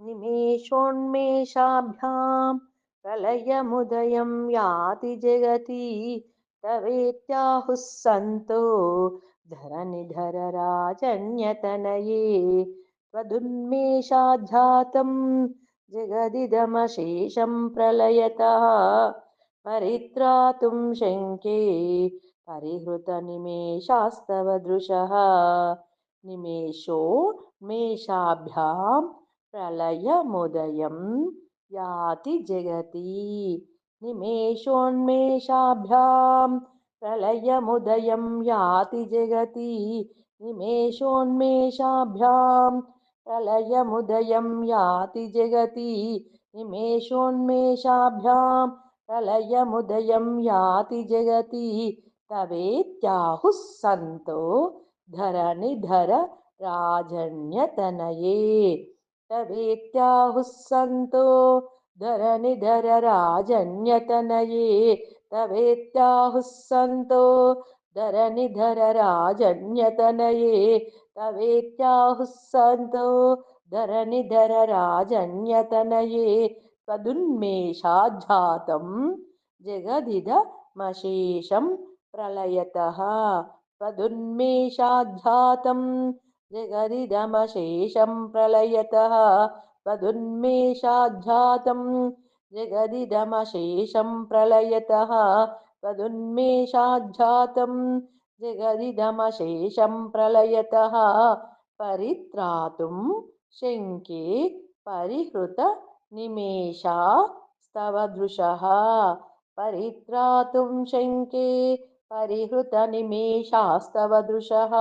निमेषोन्मेषाभ्यां प्रलयमुदयं याति जगति तवेत्याहुः सन्तो धरनिधरराजन्यतनये त्वदुन्मेषाध्यातं जगदिदमशेषं प्रलयतः परित्रातुं शङ्के परिहृतनिमेषास्तव दृशः निमेषो मेषाभ्यां ప్రళయముదయం యాతి జగతి నిమేషోన్మేషాభ్యాం ప్రళయముదయం యాతి జగతి నిమేషోన్మేషాభ్యాం ప్రళయముదయం యాతి జగతి నిమేషోన్మేషాభ్యాం ప్రళయముదయం యాతి జగతి తవేత్యాహుః సంతో ధరణిధర రాజన్యతనయే तवेत्याहुः सन्तो धरनिधरराजन्यतनये तवेत्याहुः सन्तो धरनिधरराजन्यतनये तवेत्याहुः सन्तो धरनिधरराजन्यतनये त्वदुन्मेषाज्जातं जगदिदमशेषं प्रलयतः त्वदुन्मेषाज्जातं जगदिदमशेषं प्रलयतः त्वदुन्मेषाध्यातं जगदिदमशेषं प्रलयतः त्वदुन्मेषाध्यातं जगदिदमशेषं प्रलयतः परित्रातुं शङ्के परिहृतनिमेषास्तव दृशः परित्रातुं शङ्के परिहृतनिमेषास्तव दृशः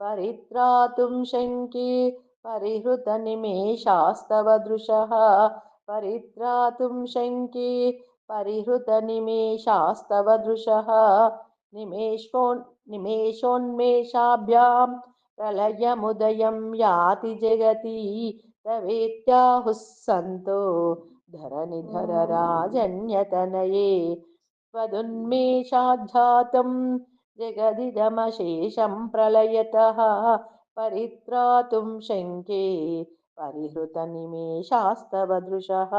परित्रातुं शङ्के परिहृतनिमेषास्तव दृशः परित्रातुं शङ्के परिहृतनिमेषास्तव दृशः निमेषोन्, निमेषोन्मेषाभ्यां प्रलयमुदयं याति जगति तवेत्याहुः सन्तो धरनिधरराजन्यतनये त्वदुन्मेषाध्यातं जगदिदमशेषं प्रलयतः परित्रातुं शङ्के परिहृतनिमेषास्तव दृशः